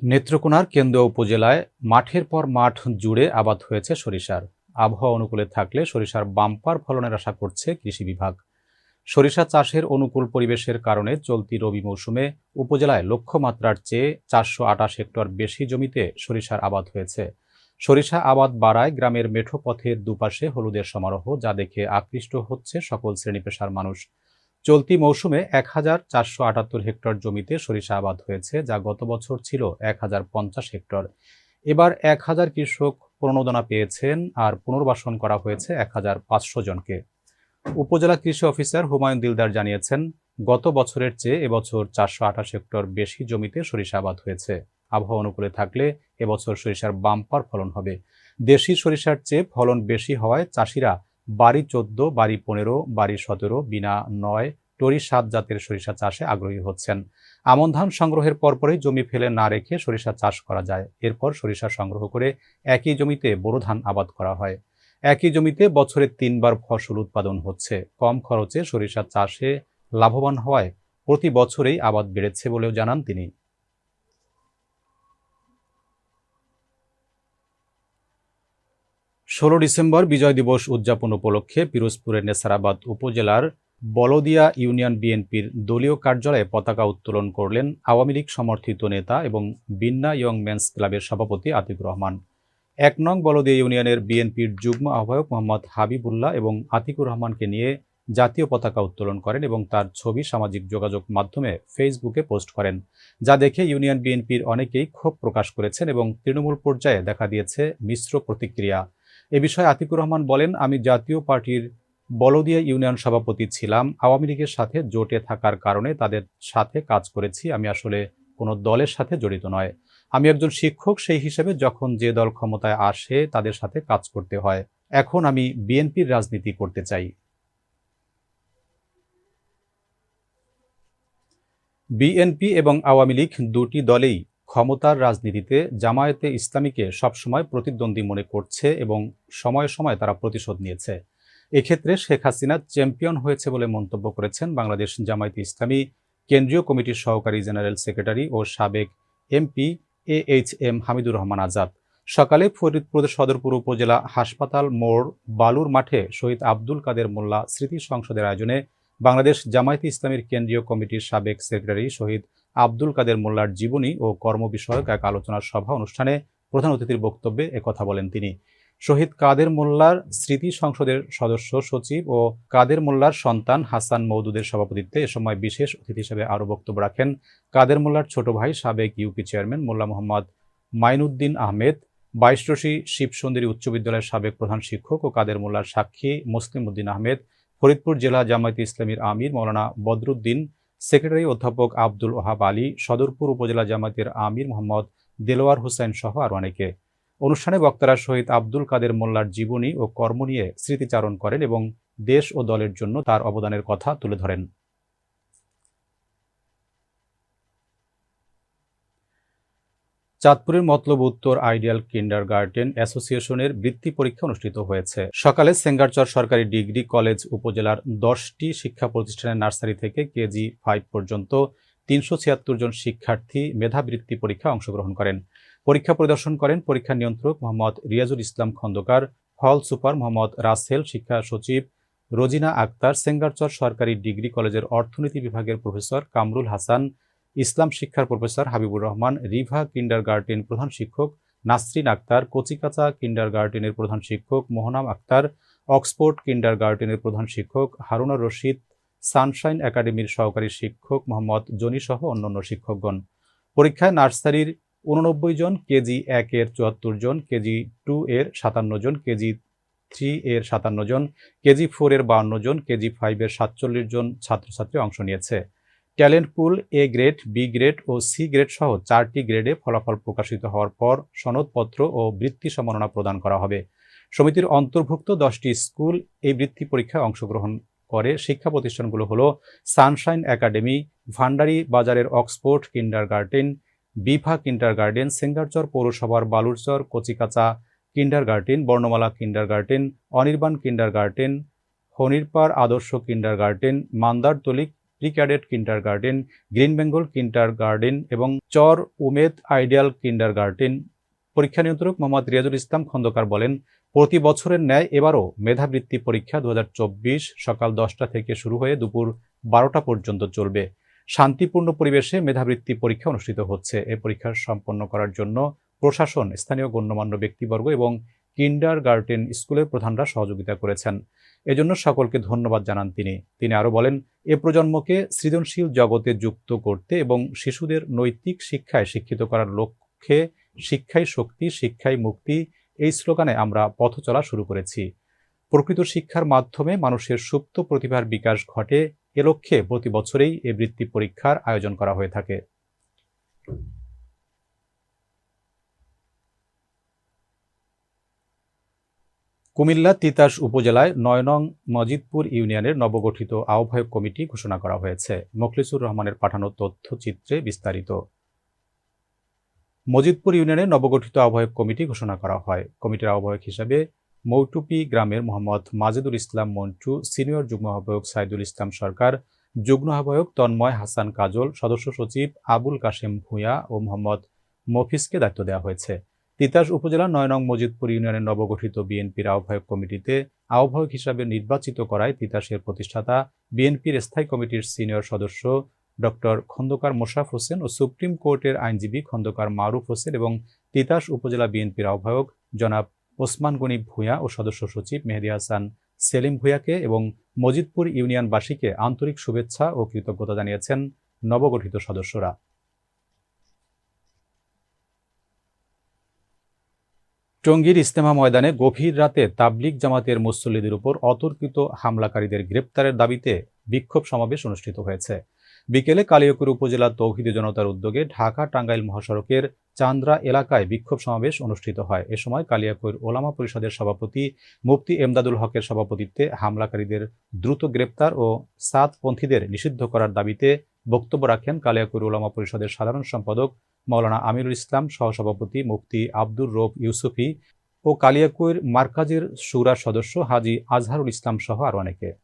নেত্রকোনার কেন্দ্রীয় উপজেলায় মাঠের পর মাঠ জুড়ে আবাদ হয়েছে সরিষার। আবহাওয়া অনুকূলে থাকলে সরিষার বাম্পার ফলনের আশা করছে কৃষি বিভাগ। সরিষা চাষের অনুকূল পরিবেশের কারণে চলতি রবি মৌসুমে উপজেলায় লক্ষ্যমাত্রার চেয়ে চারশো আটাশ হেক্টর বেশি জমিতে সরিষার আবাদ হয়েছে। সরিষা আবাদ বাড়ায় গ্রামের মেঠো পথের দুপাশে হলুদের সমারোহ, যা দেখে আকৃষ্ট হচ্ছে সকল শ্রেণি পেশার মানুষ। চলতি মৌসুমে এক হাজার চারশো আটাত্তর হেক্টর জমিতে সরিষা আবাদ হয়েছে, যা গত বছর ছিল এক হাজার পঞ্চাশ হেক্টর। এবার এক হাজার কৃষক প্রণোদনা পেয়েছেন আর পুনর্বাসন করা হয়েছে এক হাজার পাঁচশো জনকে। উপজেলা কৃষি অফিসার হুমায়ুন দিলদার জানিয়েছেন, গত বছরের চেয়ে এবছর চারশো আঠাশ হেক্টর বেশি জমিতে সরিষা আবাদ হয়েছে। আবহাওয়া অনুকূলে থাকলে এবছর সরিষার বাম্পার ফলন হবে। দেশি সরিষার চেয়ে ফলন বেশি হওয়ায় চাষিরা বাড়ি চোদ্দ, বাড়ি পনেরো, বাড়ি সতেরো, বিনা নয়, টরি সাত জাতের সরিষা চাষে আগ্রহী হচ্ছেন। আমন ধান সংগ্রহের পরপরই জমি ফেলে না রেখে সরিষা চাষ করা যায়। এরপর সরিষা সংগ্রহ করে একই জমিতে বোরো ধান আবাদ করা হয়। একই জমিতে বছরে তিনবার ফসল উৎপাদন হচ্ছে। কম খরচে সরিষা চাষে লাভবান হওয়ায় প্রতি বছরেই আবাদ বেড়েছে বলেও জানান তিনি। ষোলো ডিসেম্বর বিজয় দিবস উদযাপন উপলক্ষে পিরোজপুরের নেসারাবাদ উপজেলার বলদিয়া ইউনিয়ন বিএনপির দলীয় কার্যালয়ে পতাকা উত্তোলন করলেন আওয়ামী লীগ সমর্থিত নেতা এবং বিন্না ইয়ং মেন্স ক্লাবের সভাপতি আতিকুর রহমান। এক নং বলদিয়া ইউনিয়নের বিএনপির যুগ্ম আহ্বায়ক মোহাম্মদ হাবিবুল্লাহ এবং আতিকুর রহমানকে নিয়ে জাতীয় পতাকা উত্তোলন করেন এবং তার ছবি সামাজিক যোগাযোগ মাধ্যমে ফেসবুকে পোস্ট করেন, যা দেখে ইউনিয়ন বিএনপির অনেকেই ক্ষোভ প্রকাশ করেছেন এবং তৃণমূল পর্যায়ে দেখা দিয়েছে মিশ্র প্রতিক্রিয়া। এ বিষয়ে আতিকুর রহমান বলেন, আমি জাতীয় পার্টির বলদিয়া ইউনিয়ন সভাপতি ছিলাম। আওয়ামী লীগের সাথে জোটে থাকার কারণে তাদের সাথে কাজ করেছি। আমি আসলে কোনো দলের সাথে জড়িত নয়। আমি একজন শিক্ষক, সেই হিসেবে যখন যে দল ক্ষমতায় আসে, তাদের সাথে কাজ করতে হয়। এখন আমি বিএনপির রাজনীতি করতে চাই। বিএনপি এবং আওয়ামী লীগ দুটি দলেই ক্ষমতার রাজনীতিতে জামায়াতে ইসলামীকে সবসময় প্রতিদ্বন্দ্বী মনে করছে এবং সময়ে সময়ে তারা প্রতিশোধ নিয়েছে। এক্ষেত্রে শেখ হাসিনা চ্যাম্পিয়ন হয়েছে বলে মন্তব্য করেছেন বাংলাদেশ জামায়াতে ইসলামী কেন্দ্রীয় কমিটির সহকারী জেনারেল সেক্রেটারি ও সাবেক MP A H M Hamidur Rahman Azad. সকালে ফরিদপুর সদরপুর উপজেলা হাসপাতাল মোড় বালুর মাঠে শহীদ আব্দুল কাদের মোল্লা স্মৃতি সংসদের আয়োজনে বাংলাদেশ জামায়াতে ইসলামীর কেন্দ্রীয় কমিটির সাবেক সেক্রেটারি শহীদ আব্দুল কাদের মোল্লার জীবনী ও কর্ম বিষয়ক এক আলোচনা সভা অনুষ্ঠানে প্রধান অতিথির বক্তব্যে একথা বলেন তিনি। শহীদ কাদের মোল্লার স্মৃতি সংসদের সদস্য, সচিব ও কাদের মোল্লার সন্তান হাসান মৌদুদের সভাপতিত্বে এ সময় বিশেষ অতিথি হিসেবে আরও বক্তব্য রাখেন কাদের মোল্লার ছোট ভাই সাবেক ইউপি চেয়ারম্যান মোল্লা মোহাম্মদ মাইনুদ্দিন আহমেদ, বাইশরশি শিবসুন্দরী উচ্চ বিদ্যালয়ের সাবেক প্রধান শিক্ষক ও কাদের মোল্লার সাক্ষী মুসলিম উদ্দিন আহমেদ, ফরিদপুর জেলা জামায়াতে ইসলামীর আমির মৌলানা বদরুদ্দিন সেক্রেটারি অধ্যাপক আব্দুল ওহাব আলী, সদরপুর উপজেলা জামাতের আমির মোহাম্মদ দেলোয়ার হোসেন সহ আরও অনেকে। অনুষ্ঠানে বক্তারা শহীদ আব্দুল কাদের মোল্লার জীবনী ও কর্ম নিয়ে স্মৃতিচারণ করেন এবং দেশ ও দলের জন্য তার অবদানের কথা তুলে ধরেন। চাঁদপুরের মতলব উত্তর আইডিয়াল কিন্ডার গার্ডেন অ্যাসোসিয়েশনের বৃত্তি পরীক্ষা অনুষ্ঠিত হয়েছে। সকালে সেঙ্গারচর সরকারি ডিগ্রি কলেজ উপজেলার দশটি শিক্ষা প্রতিষ্ঠানের নার্সারি থেকে কেজি ফাইভ পর্যন্ত তিনশো ছিয়াত্তর জন শিক্ষার্থী মেধাবৃত্তি পরীক্ষা অংশগ্রহণ করেন। পরীক্ষা পরিদর্শন করেন পরীক্ষা নিয়ন্ত্রক মোহাম্মদ রিয়াজুল ইসলাম খন্দকার, হল সুপার মোহাম্মদ রাসেল শিক্ষা সচিব, রোজিনা আক্তার, সেঙ্গারচর সরকারি ডিগ্রি কলেজের অর্থনীতি বিভাগের প্রফেসর কামরুল হাসান ইসলাম শিক্ষার professor Habibur Rahman, Riva kindergarten প্রধান শিক্ষক, নাসরিন আক্তার, কচিকাচা কিন্ডার গার্ডেনের প্রধান শিক্ষক, মোহনাম আক্তার, অক্সফোর্ড কিন্ডার গার্ডেনের প্রধান শিক্ষক হারুনা রশিদ, সানশাইন একাডেমির সহকারী শিক্ষক মোহাম্মদ জনি সহ অন্যান্য শিক্ষকগণ। পরীক্ষায় নার্সারির উননব্বই জন, কেজি এক এর চুয়াত্তর জন, কেজি টু এর সাতান্ন জন, কেজি থ্রি এর সাতান্ন জন, কেজি ফোর এর বাউন্ন জন, কেজি ফাইভ এর সাতচল্লিশ জন ছাত্রছাত্রী অংশ নিয়েছে। Talent pool A grade, B grade O C grade সহ চারটি গ্রেডে ফলাফল প্রকাশিত হওয়ার পর সনদপত্র ও বৃত্তি সম্মাননা প্রদান করা হবে। সমিতির অন্তর্ভুক্ত দশটি স্কুল এই বৃত্তি পরীক্ষায় অংশগ্রহণ করে। শিক্ষা প্রতিষ্ঠানগুলো হলো সানশাইন একাডেমি, ভান্ডারি বাজারের Oxford kindergarten Bibha kindergarten Singerchar পৌরসভার Balurchar, Kochikacha kindergarten Barnamala kindergarten Anirban kindergarten Honirpar Adarsha kindergarten Mandartoli pre cadet kindergarten green Bengal kindergarten এবং Char Umed ideal kindergarten পরীক্ষা নিয়ন্ত্রক মোহাম্মদ রিয়াজুল ইসলাম খন্দকার বলেন, প্রতি বছরের ন্যায় এবারও মেধাবৃত্তি পরীক্ষা দু হাজার চব্বিশ সকাল দশটা থেকে শুরু হয়ে দুপুর বারোটা পর্যন্ত চলবে। শান্তিপূর্ণ পরিবেশে মেধাবৃত্তি পরীক্ষা অনুষ্ঠিত হচ্ছে। এ পরীক্ষা সম্পন্ন করার জন্য প্রশাসন, স্থানীয় গণ্যমান্য ব্যক্তিবর্গ এবং কিন্ডার গার্ডেন স্কুলের প্রধানরা সহযোগিতা করেছেন। এজন্য সকলকে ধন্যবাদ জানান তিনি। তিনি আরও বলেন, এ প্রজন্মকে সৃজনশীল জগতে যুক্ত করতে এবং শিশুদের নৈতিক শিক্ষায় শিক্ষিত করার লক্ষ্যে শিক্ষাই শক্তি, শিক্ষাই মুক্তি, এই স্লোগানে আমরা পথ চলা শুরু করেছি। প্রকৃত শিক্ষার মাধ্যমে মানুষের সুপ্ত প্রতিভার বিকাশ ঘটে, এ লক্ষ্যে প্রতি বছরেই এ বৃত্তি পরীক্ষার আয়োজন করা হয়ে থাকে। কুমিল্লা তিতাস উপজেলায় নয় নং মজিদপুর ইউনিয়নের নবগঠিত আহ্বায়ক কমিটি ঘোষণা করা হয়েছে। মোখলিসুর রহমানের পাঠানো তথ্যচিত্রে বিস্তারিত। মজিদপুর ইউনিয়নের নবগঠিত আহ্বায়ক কমিটি ঘোষণা করা হয়। কমিটির আহ্বায়ক হিসাবে মৌটুপি গ্রামের মোহাম্মদ মাজেদুল ইসলাম মন্টু, সিনিয়র যুগ্ম আহ্বায়ক সাইদুল ইসলাম সরকার, যুগ্ম আহ্বায়ক তন্ময় হাসান কাজল, সদস্য সচিব আবুল কাশেম ভূঁইয়া ও মোহাম্মদ মফিজকে দায়িত্ব দেওয়া হয়েছে। তিতাস উপজেলার নয় নং মজিদপুর ইউনিয়নের নবগঠিত বিএনপির আহ্বায়ক কমিটিতে আহ্বায়ক হিসাবে নির্বাচিত করায় তিতাসের প্রতিষ্ঠাতা বিএনপির স্থায়ী কমিটির সিনিয়র সদস্য ডক্টর খন্দকার মোশাফ হোসেন ও সুপ্রিম কোর্টের আইনজীবী খন্দকার মারুফ হোসেন এবং তিতাস উপজেলা বিএনপির আহ্বায়ক জনাব ওসমান গনি ভূঁইয়া ও সদস্য সচিব মেহেদি হাসান সেলিম ভূঁইয়াকে এবং মজিদপুর ইউনিয়নবাসীকে আন্তরিক শুভেচ্ছা ও কৃতজ্ঞতা জানিয়েছেন নবগঠিত সদস্যরা। টঙ্গীর ইস্তেমা ময়দানে গভীর রাতে তাবলিগ জামাতের মুসল্লিদের উপর অতর্কিত হামলাকারীদের গ্রেপ্তারের দাবিতে বিক্ষোভ সমাবেশ অনুষ্ঠিত হয়েছে। বিকেলে কালিয়াকুর উপজেলা তৌহিদি জনতার উদ্যোগে ঢাকা টাঙ্গাইল মহাসড়কের চান্দ্রা এলাকায় বিক্ষোভ সমাবেশ অনুষ্ঠিত হয়। এ সময় কালিয়াকুর ওলামা পরিষদের সভাপতি মুফতি এমদাদুল হকের সভাপতিত্বে হামলাকারীদের দ্রুত গ্রেপ্তার ও সাতপন্থীদের নিষিদ্ধ করার দাবিতে বক্তব্য রাখেন কালিয়াকুর ওলামা পরিষদের সাধারণ সম্পাদক মাওলানা আমিরুল ইসলাম, সহসভাপতি মুফতি আব্দুর রব ইউসুফি ও কালিয়াকুর মার্কাজের সুরার সদস্য হাজি আজহারুল ইসলাম সহ আরও অনেকে।